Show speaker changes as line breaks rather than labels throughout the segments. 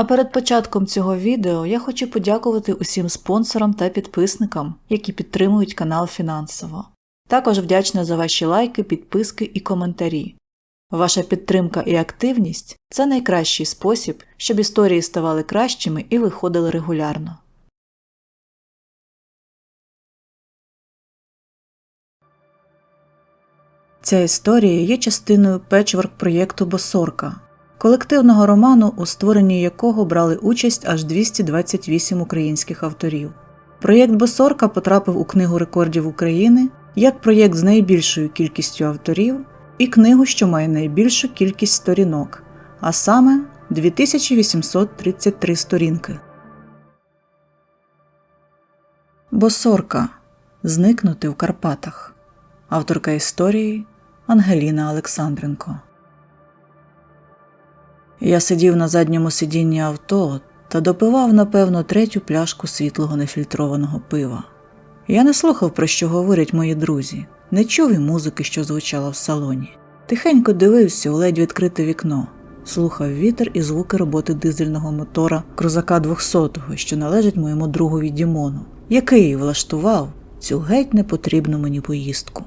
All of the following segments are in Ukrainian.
А перед початком цього відео я хочу подякувати усім спонсорам та підписникам, які підтримують канал фінансово. Також вдячна за ваші лайки, підписки і коментарі. Ваша підтримка і активність це найкращий спосіб, щоб історії ставали кращими і виходили регулярно. Ця історія є частиною печворк проєкту Босорка, колективного роману, у створенні якого брали участь аж 228 українських авторів. Проєкт Босорка потрапив у Книгу рекордів України як проєкт з найбільшою кількістю авторів і книгу, що має найбільшу кількість сторінок, а саме 2833 сторінки. Босорка. Зникнути в Карпатах. Авторка історії Ангеліна Олександренко. Я сидів на задньому сидінні авто та допивав, напевно, третю пляшку світлого нефільтрованого пива. Я не слухав, про що говорять мої друзі, не чув і музики, що звучала в салоні. Тихенько дивився у ледь відкрите вікно, слухав вітер і звуки роботи дизельного мотора крузака 200-го, що належить моєму другові Дімону, який влаштував цю геть непотрібну мені поїздку.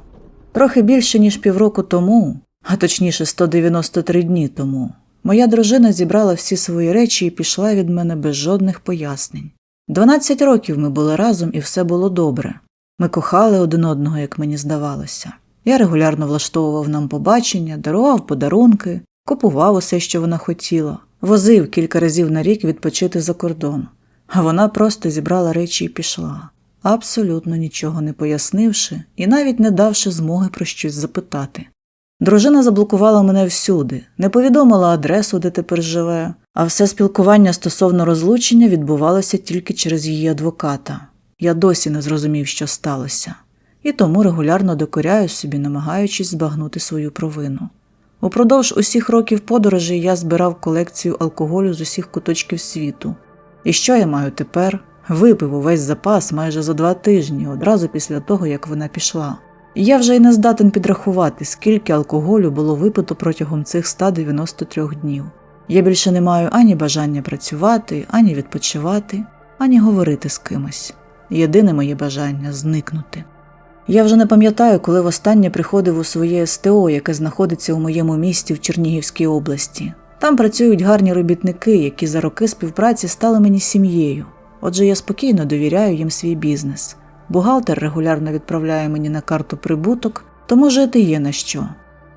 Трохи більше, ніж півроку тому, а точніше 193 дні тому, моя дружина зібрала всі свої речі і пішла від мене без жодних пояснень. Дванадцять років ми були разом і все було добре. Ми кохали один одного, як мені здавалося. Я регулярно влаштовував нам побачення, дарував подарунки, купував усе, що вона хотіла, возив кілька разів на рік відпочити за кордон, а вона просто зібрала речі і пішла, абсолютно нічого не пояснивши і навіть не давши змоги про щось запитати. Дружина заблокувала мене всюди, не повідомила адресу, де тепер живе, а все спілкування стосовно розлучення відбувалося тільки через її адвоката. Я досі не зрозумів, що сталося, і тому регулярно докоряю собі, намагаючись збагнути свою провину. Упродовж усіх років подорожей я збирав колекцію алкоголю з усіх куточків світу. І що я маю тепер? Випив увесь запас майже за два тижні, одразу після того, як вона пішла. Я вже й не здатен підрахувати, скільки алкоголю було випито протягом цих 193 днів. Я більше не маю ані бажання працювати, ані відпочивати, ані говорити з кимось. Єдине моє бажання зникнути. Я вже не пам'ятаю, коли востаннє приходив у своє СТО, яке знаходиться у моєму місті в Чернігівській області. Там працюють гарні робітники, які за роки співпраці стали мені сім'єю. Отже, я спокійно довіряю їм свій бізнес. Бухгалтер регулярно відправляє мені на карту прибуток, тому жити є на що.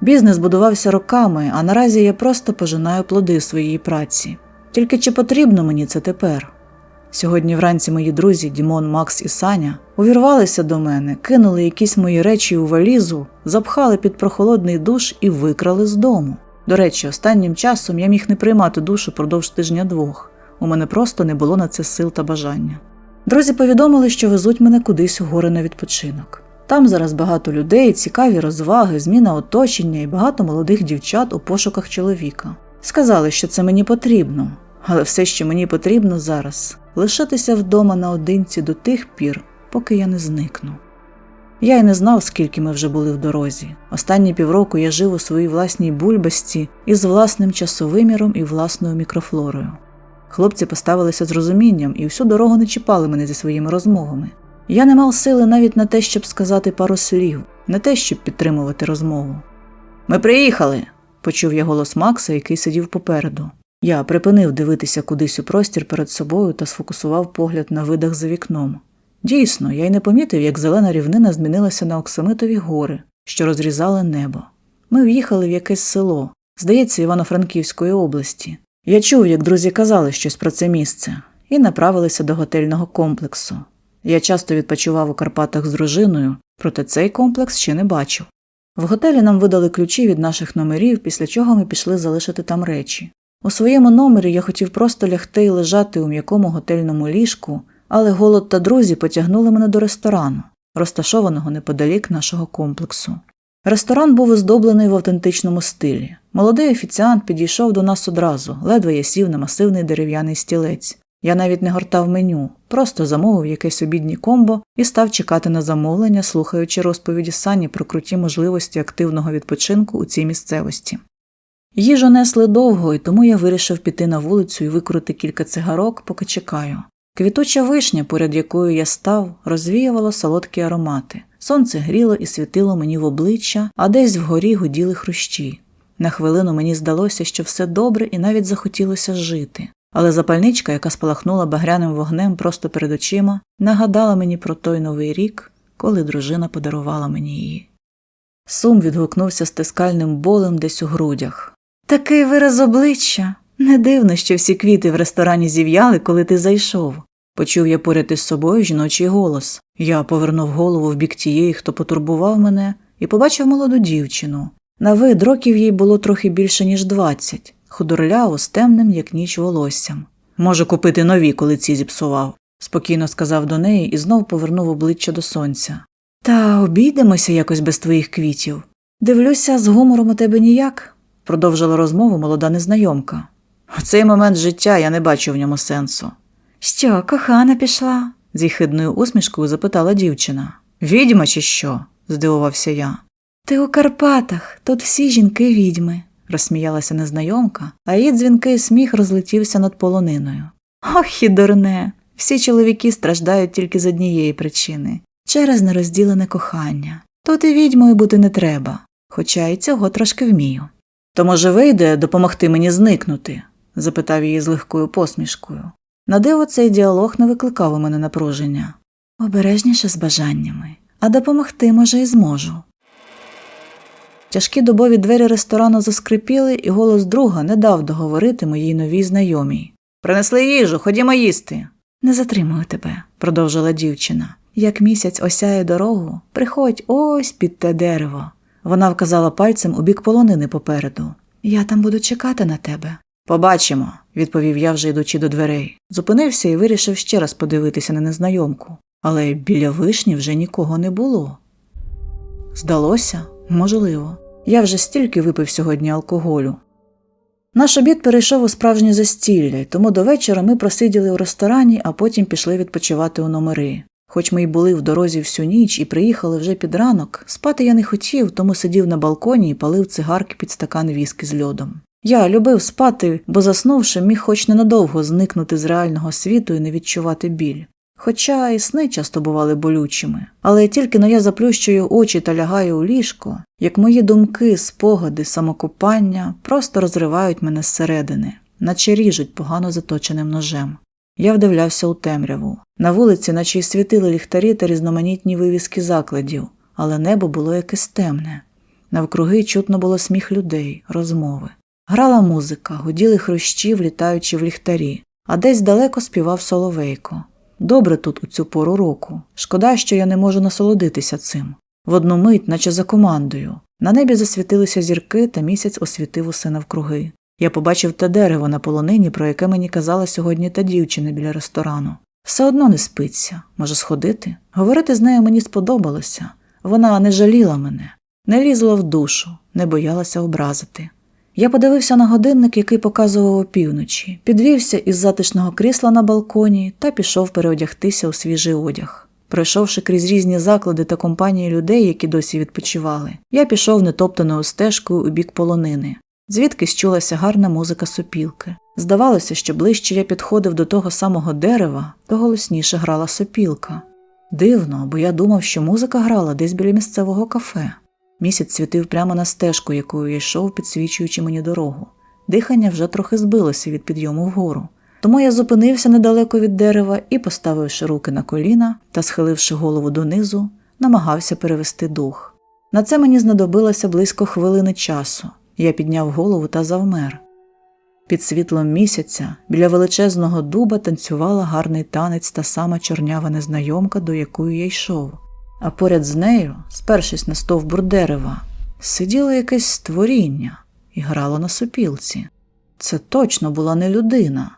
Бізнес будувався роками, а наразі я просто пожинаю плоди своєї праці. Тільки чи потрібно мені це тепер? Сьогодні вранці мої друзі Дімон, Макс і Саня увірвалися до мене, кинули якісь мої речі у валізу, запхали під прохолодний душ і викрали з дому. До речі, останнім часом я міг не приймати душу продовж тижня двох. У мене просто не було на це сил та бажання. Друзі повідомили, що везуть мене кудись у гори на відпочинок. Там зараз багато людей, цікаві розваги, зміна оточення і багато молодих дівчат у пошуках чоловіка. Сказали, що це мені потрібно, але все, що мені потрібно зараз лишитися вдома наодинці до тих пір, поки я не зникну. Я й не знав, скільки ми вже були в дорозі. Останні півроку я жив у своїй власній бульбасті із власним часовиміром і власною мікрофлорою. Хлопці поставилися з розумінням і всю дорогу не чіпали мене зі своїми розмовами. Я не мав сили навіть на те, щоб сказати пару слів, не те, щоб підтримувати розмову. Ми приїхали, почув я голос Макса, який сидів попереду. Я припинив дивитися кудись у простір перед собою та сфокусував погляд на видах за вікном. Дійсно, я й не помітив, як зелена рівнина змінилася на оксамитові гори, що розрізали небо. Ми в'їхали в якесь село, здається, Івано-Франківської області. Я чув, як друзі казали щось про це місце, і направилися до готельного комплексу. Я часто відпочивав у Карпатах з дружиною, проте цей комплекс ще не бачив. В готелі нам видали ключі від наших номерів, після чого ми пішли залишити там речі. У своєму номері я хотів просто лягти і лежати у м'якому готельному ліжку, але голод та друзі потягнули мене до ресторану, розташованого неподалік нашого комплексу. Ресторан був оздоблений в автентичному стилі. Молодий офіціант підійшов до нас одразу, ледве я сів на масивний дерев'яний стілець. Я навіть не гортав меню, просто замовив якесь обіднє комбо і став чекати на замовлення, слухаючи розповіді Сані про круті можливості активного відпочинку у цій місцевості. Їжу несли довго, і тому я вирішив піти на вулицю і викрути кілька цигарок, поки чекаю. Квітуча вишня, поряд якою я став, розвіювала солодкі аромати. Сонце гріло і світило мені в обличчя, а десь вгорі гуділи хрущі. На хвилину мені здалося, що все добре і навіть захотілося жити. Але запальничка, яка спалахнула багряним вогнем просто перед очима, нагадала мені про той новий рік, коли дружина подарувала мені її. Сум відгукнувся стискальним болем десь у грудях. Такий вираз обличчя. Не дивно, що всі квіти в ресторані зів'яли, коли ти зайшов. Почув я поряд із собою жіночий голос. Я повернув голову в бік тієї, хто потурбував мене, і побачив молоду дівчину. На вид років їй було трохи більше, ніж двадцять, худорляву, з темним, як ніч волоссям. Можу купити нові, коли ці зіпсував, спокійно сказав до неї і знов повернув обличчя до сонця. Та обійдемося якось без твоїх квітів. Дивлюся, з гумором у тебе ніяк, продовжила розмову молода незнайомка. В цей момент життя я не бачу в ньому сенсу. Що, кохана пішла? з їхидною усмішкою запитала дівчина. Відьма чи що? здивувався я. Ти у Карпатах, тут всі жінки відьми, розсміялася незнайомка, а її дзвінкий сміх розлетівся над полониною. Ох і дурне. Всі чоловіки страждають тільки з однієї причини через нерозділене кохання. Тут і відьмою бути не треба, хоча й цього трошки вмію. То, може, вийде допомогти мені зникнути? запитав її з легкою посмішкою. На диво цей діалог не викликав у мене напруження. Обережніше з бажаннями, а допомогти, може, і зможу. Тяжкі дубові двері ресторану заскрипіли, і голос друга не дав договорити моїй новій знайомій. Принесли їжу, ходімо їсти. Не затримую тебе, продовжила дівчина. Як місяць осяє дорогу, приходь ось під те дерево. Вона вказала пальцем у бік полонини попереду. Я там буду чекати на тебе. Побачимо, відповів я, вже йдучи до дверей. Зупинився і вирішив ще раз подивитися на незнайомку, але біля вишні вже нікого не було. Здалося, можливо. Я вже стільки випив сьогодні алкоголю. Наш обід перейшов у справжнє застілля, тому до вечора ми просиділи у ресторані, а потім пішли відпочивати у номери. Хоч ми й були в дорозі всю ніч і приїхали вже під ранок, спати я не хотів, тому сидів на балконі і палив цигарки під стакан віскі з льодом. Я любив спати, бо заснувши, міг хоч ненадовго зникнути з реального світу і не відчувати біль. Хоча і сни часто бували болючими, але тільки но я заплющую очі та лягаю у ліжко, як мої думки, спогади, самокопання просто розривають мене зсередини, наче ріжуть погано заточеним ножем. Я вдивлявся у темряву. На вулиці, наче й світили ліхтарі та різноманітні вивіски закладів, але небо було якесь темне. Навкруги чутно було сміх людей, розмови. Грала музика, гуділи хрущі, влітаючи в ліхтарі, а десь далеко співав соловейко. Добре тут у цю пору року. Шкода, що я не можу насолодитися цим. В одну мить, наче за командою. На небі засвітилися зірки, та місяць освітив усе навкруги. Я побачив те дерево на полонині, про яке мені казала сьогодні та дівчина біля ресторану. Все одно не спиться. Може, сходити? Говорити з нею мені сподобалося. Вона не жаліла мене, не лізла в душу, не боялася образити. Я подивився на годинник, який показував опівночі, підвівся із затишного крісла на балконі та пішов переодягтися у свіжий одяг. Пройшовши крізь різні заклади та компанії людей, які досі відпочивали, я пішов нетоптаною стежкою у бік полонини. Звідки чулася гарна музика сопілки. Здавалося, що ближче я підходив до того самого дерева, то голосніше грала сопілка. Дивно, бо я думав, що музика грала десь біля місцевого кафе. Місяць світив прямо на стежку, якою я йшов, підсвічуючи мені дорогу. Дихання вже трохи збилося від підйому вгору. Тому я зупинився недалеко від дерева і, поставивши руки на коліна та схиливши голову донизу, намагався перевести дух. На це мені знадобилося близько хвилини часу. Я підняв голову та завмер. Під світлом місяця біля величезного дуба танцювала гарний танець та сама чорнява незнайомка, до якої я йшов а поряд з нею, спершись на стовбур дерева, сиділо якесь створіння і грало на сопілці. Це точно була не людина.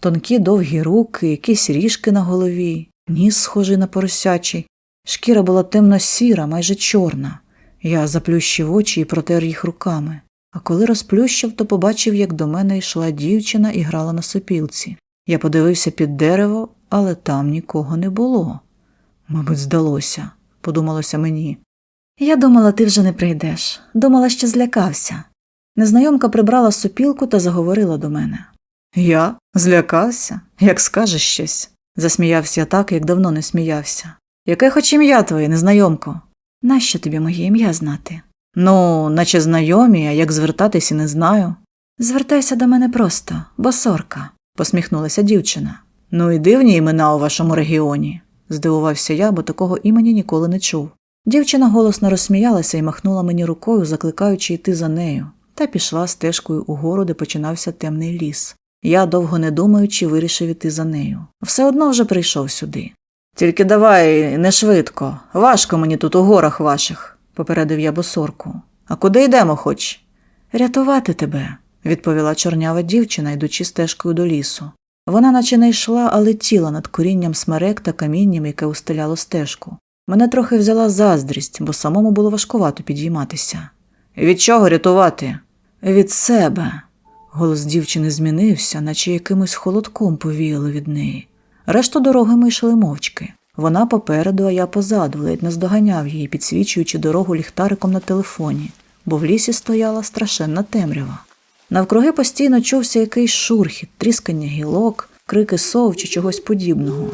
Тонкі довгі руки, якісь ріжки на голові, ніс схожий на поросячий, шкіра була темно сіра, майже чорна. Я заплющив очі і протер їх руками. А коли розплющив, то побачив, як до мене йшла дівчина і грала на сопілці. Я подивився під дерево, але там нікого не було. Мабуть, здалося подумалося мені. Я думала, ти вже не прийдеш. Думала, що злякався. Незнайомка прибрала сопілку та заговорила до мене. Я злякався, як скажеш щось. Засміявся я так, як давно не сміявся. Яке хоч ім'я твоє, незнайомко? Нащо тобі моє ім'я знати? Ну, наче знайомі, а як звертатись і не знаю. Звертайся до мене просто, босорка, посміхнулася дівчина. Ну і дивні імена у вашому регіоні, здивувався я, бо такого імені ніколи не чув. Дівчина голосно розсміялася і махнула мені рукою, закликаючи йти за нею, та пішла стежкою угору, де починався темний ліс. Я, довго не думаючи, вирішив іти за нею. Все одно вже прийшов сюди. Тільки давай не швидко, важко мені тут у горах ваших, попередив я босорку. А куди йдемо хоч? Рятувати тебе, відповіла чорнява дівчина, йдучи стежкою до лісу. Вона наче не йшла, а летіла над корінням смерек та камінням, яке устеляло стежку. Мене трохи взяла заздрість, бо самому було важкувато підійматися. Від чого рятувати? Від себе. Голос дівчини змінився, наче якимось холодком повіяло від неї. Решту дороги ми йшли мовчки. Вона попереду, а я позаду, ледь не здоганяв її, підсвічуючи дорогу ліхтариком на телефоні, бо в лісі стояла страшенна темрява. Навкруги постійно чувся якийсь шурхіт, тріскання гілок, крики сов чи чогось подібного.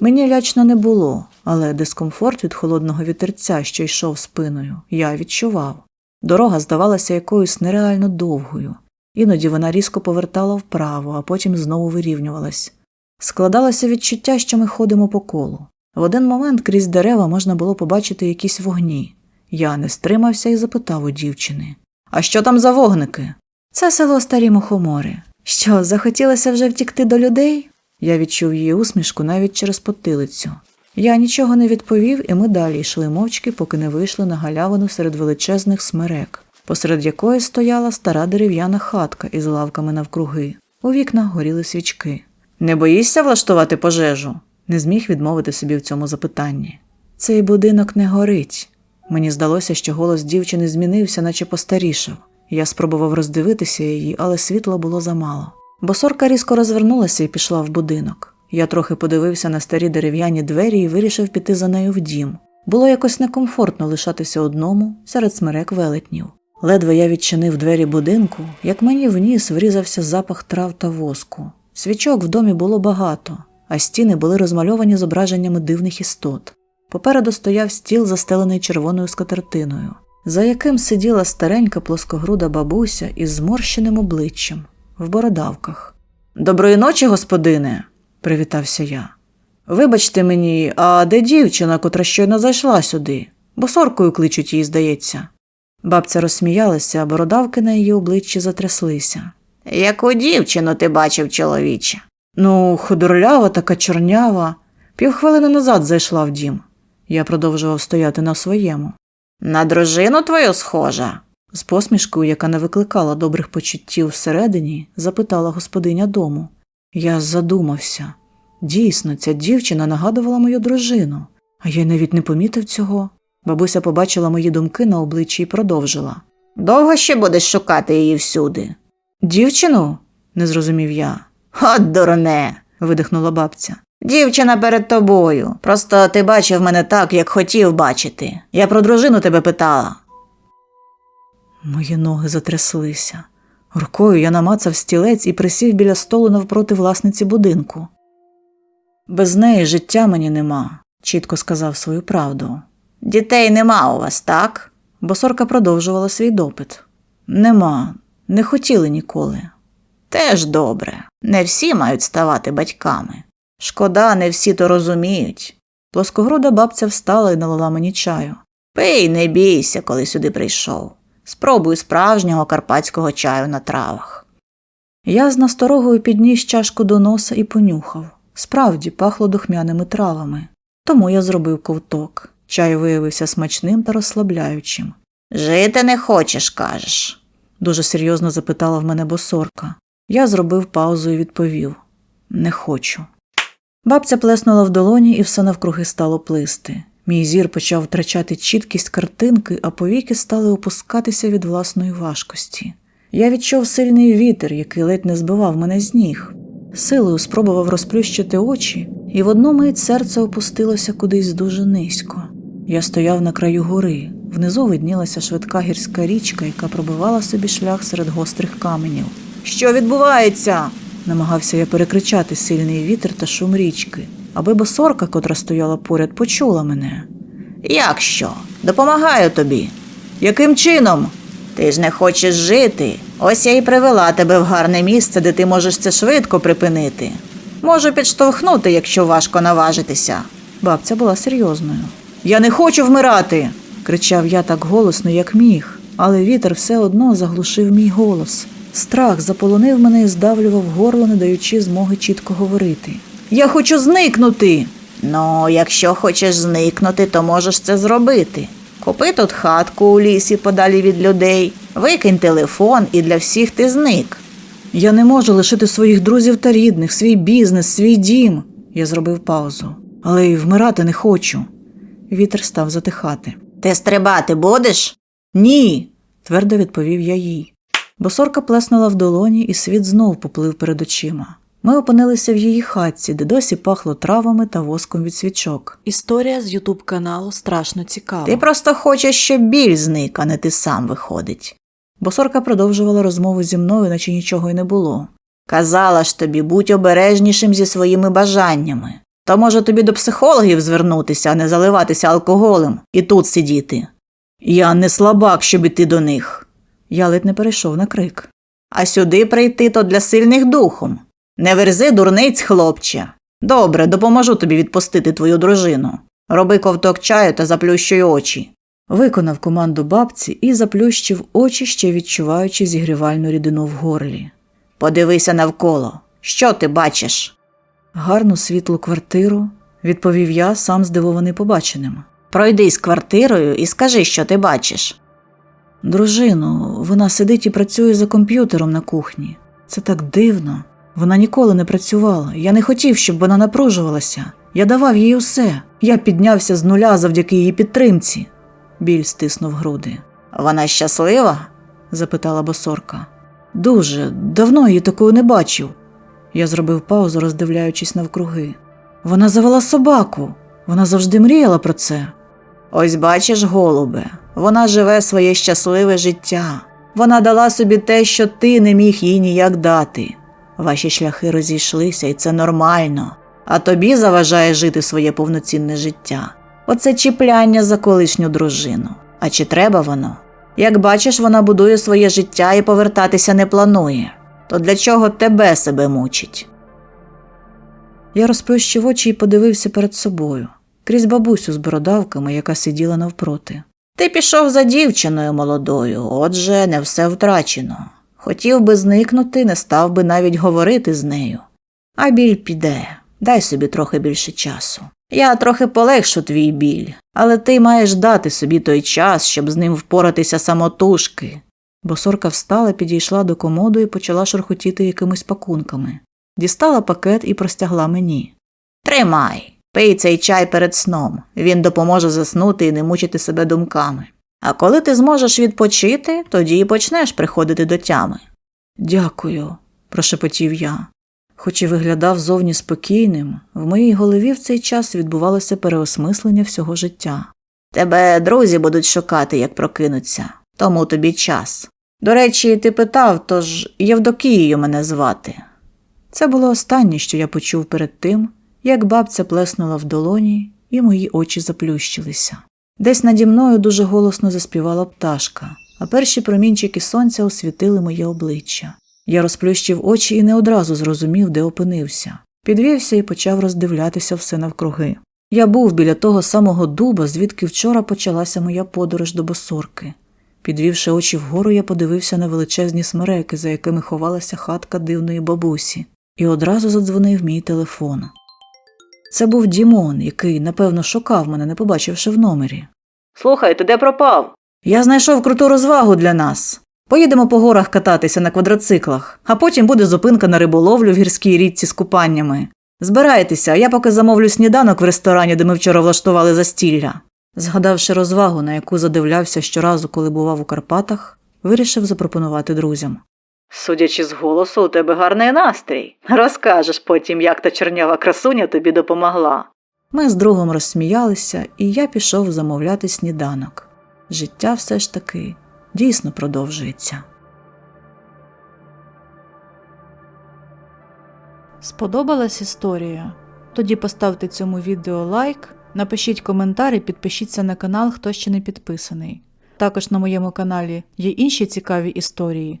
Мені лячно не було, але дискомфорт від холодного вітерця, що йшов спиною, я відчував. Дорога здавалася якоюсь нереально довгою. Іноді вона різко повертала вправо, а потім знову вирівнювалась. Складалося відчуття, що ми ходимо по колу. В один момент крізь дерева можна було побачити якісь вогні. Я не стримався і запитав у дівчини А що там за вогники? Це село Старі Мухомори. Що, захотілося вже втікти до людей? Я відчув її усмішку навіть через потилицю. Я нічого не відповів, і ми далі йшли мовчки, поки не вийшли на галявину серед величезних смерек, посеред якої стояла стара дерев'яна хатка із лавками навкруги. У вікнах горіли свічки. Не боїшся влаштувати пожежу? не зміг відмовити собі в цьому запитанні. Цей будинок не горить. Мені здалося, що голос дівчини змінився, наче постарішав. Я спробував роздивитися її, але світла було замало. Босорка різко розвернулася і пішла в будинок. Я трохи подивився на старі дерев'яні двері і вирішив піти за нею в дім. Було якось некомфортно лишатися одному серед смерек велетнів. Ледве я відчинив двері будинку, як мені в ніс врізався запах трав та воску. Свічок в домі було багато, а стіни були розмальовані зображеннями дивних істот. Попереду стояв стіл, застелений червоною скатертиною, за яким сиділа старенька плоскогруда бабуся із зморщеним обличчям в бородавках. Доброї ночі, господине, привітався я. Вибачте мені, а де дівчина, котра щойно зайшла сюди? Бо соркою кличуть її, здається. Бабця розсміялася, а бородавки на її обличчі затряслися.
Яку дівчину ти бачив, чоловіче?
Ну, худорлява, така чорнява. Півхвилини назад зайшла в дім. Я продовжував стояти на своєму.
На дружину твою схожа?
З посмішкою, яка не викликала добрих почуттів всередині, запитала господиня дому. Я задумався. Дійсно, ця дівчина нагадувала мою дружину, а я навіть не помітив цього. Бабуся побачила мої думки на обличчі і продовжила.
Довго ще будеш шукати її всюди?
Дівчину? не зрозумів я.
От дурне.
видихнула бабця.
Дівчина перед тобою. Просто ти бачив мене так, як хотів бачити. Я про дружину тебе питала.
Мої ноги затряслися. Рукою я намацав стілець і присів біля столу навпроти власниці будинку. Без неї життя мені нема, чітко сказав свою правду.
Дітей нема у вас, так?
Босорка продовжувала свій допит. Нема, не хотіли ніколи.
Теж добре. Не всі мають ставати батьками. Шкода, не всі то розуміють.
Плоскогруда бабця встала і налила мені чаю.
Пий, не бійся, коли сюди прийшов. Спробуй справжнього карпатського чаю на травах.
Я з насторогою підніс чашку до носа і понюхав. Справді пахло духмяними травами. Тому я зробив ковток. Чай виявився смачним та розслабляючим.
Жити не хочеш, кажеш.
Дуже серйозно запитала в мене босорка. Я зробив паузу і відповів Не хочу. Бабця плеснула в долоні, і все навкруги стало плисти. Мій зір почав втрачати чіткість картинки, а повіки стали опускатися від власної важкості. Я відчув сильний вітер, який ледь не збивав мене з ніг. Силою спробував розплющити очі, і в одну мить серце опустилося кудись дуже низько. Я стояв на краю гори. Внизу виднілася швидка гірська річка, яка пробивала собі шлях серед гострих каменів. Що відбувається? Намагався я перекричати сильний вітер та шум річки, аби босорка, котра стояла поряд, почула мене.
Як що? Допомагаю тобі.
Яким чином?
Ти ж не хочеш жити. Ось я і привела тебе в гарне місце, де ти можеш це швидко припинити. Можу підштовхнути, якщо важко наважитися.
Бабця була серйозною. Я не хочу вмирати. кричав я так голосно, як міг, але вітер все одно заглушив мій голос. Страх заполонив мене і здавлював горло, не даючи змоги чітко говорити. Я хочу зникнути.
Ну, якщо хочеш зникнути, то можеш це зробити. Купи тут хатку у лісі подалі від людей, викинь телефон і для всіх ти зник.
Я не можу лишити своїх друзів та рідних, свій бізнес, свій дім. Я зробив паузу, але й вмирати не хочу. Вітер став затихати.
Ти стрибати будеш?
Ні, твердо відповів я їй. Босорка плеснула в долоні, і світ знов поплив перед очима. Ми опинилися в її хатці, де досі пахло травами та воском від свічок. Історія з Ютуб каналу страшно цікава.
Ти просто хочеш, щоб біль зник, а не ти сам виходить.
Босорка продовжувала розмову зі мною, наче нічого й не було.
Казала ж тобі, будь обережнішим зі своїми бажаннями. То може тобі до психологів звернутися, а не заливатися алкоголем і тут сидіти.
Я не слабак, щоб іти до них. Я ледь не перейшов на крик.
А сюди прийти то для сильних духом. Не верзи дурниць, хлопче. Добре, допоможу тобі відпустити твою дружину. Роби ковток чаю та заплющуй очі.
Виконав команду бабці і заплющив очі, ще відчуваючи зігрівальну рідину в горлі.
Подивися навколо. Що ти бачиш?
Гарну світлу квартиру, відповів я, сам здивований побаченим.
Пройдись квартирою і скажи, що ти бачиш.
Дружину, вона сидить і працює за комп'ютером на кухні. Це так дивно. Вона ніколи не працювала. Я не хотів, щоб вона напружувалася. Я давав їй усе. Я піднявся з нуля завдяки її підтримці. Біль стиснув груди.
Вона щаслива?
запитала босорка. Дуже давно її такою не бачив. Я зробив паузу, роздивляючись навкруги. Вона завела собаку. Вона завжди мріяла про це.
Ось бачиш, голубе, вона живе своє щасливе життя. Вона дала собі те, що ти не міг їй ніяк дати. Ваші шляхи розійшлися, і це нормально. А тобі заважає жити своє повноцінне життя. Оце чіпляння за колишню дружину. А чи треба воно? Як бачиш, вона будує своє життя і повертатися не планує. То для чого тебе себе мучить?
Я розплющив очі і подивився перед собою, крізь бабусю з бородавками, яка сиділа навпроти.
Ти пішов за дівчиною молодою, отже, не все втрачено. Хотів би зникнути, не став би навіть говорити з нею. А біль піде, дай собі трохи більше часу. Я трохи полегшу твій біль, але ти маєш дати собі той час, щоб з ним впоратися самотужки.
Босорка встала, підійшла до комоду і почала шурхотіти якимись пакунками. Дістала пакет і простягла мені.
Тримай, пий цей чай перед сном. Він допоможе заснути і не мучити себе думками. А коли ти зможеш відпочити, тоді і почнеш приходити до тями.
Дякую, прошепотів я. Хоч і виглядав зовні спокійним, в моїй голові в цей час відбувалося переосмислення всього життя.
Тебе друзі будуть шукати, як прокинуться, тому тобі час. До речі, ти питав, тож Євдокією мене звати.
Це було останнє, що я почув перед тим, як бабця плеснула в долоні, і мої очі заплющилися. Десь наді мною дуже голосно заспівала пташка, а перші промінчики сонця освітили моє обличчя. Я розплющив очі і не одразу зрозумів, де опинився. Підвівся і почав роздивлятися все навкруги. Я був біля того самого дуба, звідки вчора почалася моя подорож до босорки. Підвівши очі вгору, я подивився на величезні смереки, за якими ховалася хатка дивної бабусі, і одразу задзвонив мій телефон. Це був Дімон, який, напевно, шукав мене, не побачивши в номері.
Слухай, ти де пропав?
Я знайшов круту розвагу для нас. Поїдемо по горах кататися на квадроциклах, а потім буде зупинка на риболовлю в гірській річці з купаннями. Збирайтеся, а я поки замовлю сніданок в ресторані, де ми вчора влаштували застілля. Згадавши розвагу, на яку задивлявся щоразу, коли бував у Карпатах, вирішив запропонувати друзям.
Судячи з голосу, у тебе гарний настрій. Розкажеш потім, як та чорнява красуня тобі допомогла.
Ми з другом розсміялися, і я пішов замовляти сніданок. Життя все ж таки дійсно продовжується. Сподобалась історія? Тоді поставте цьому відео лайк, напишіть коментар і підпишіться на канал, хто ще не підписаний. Також на моєму каналі є інші цікаві історії.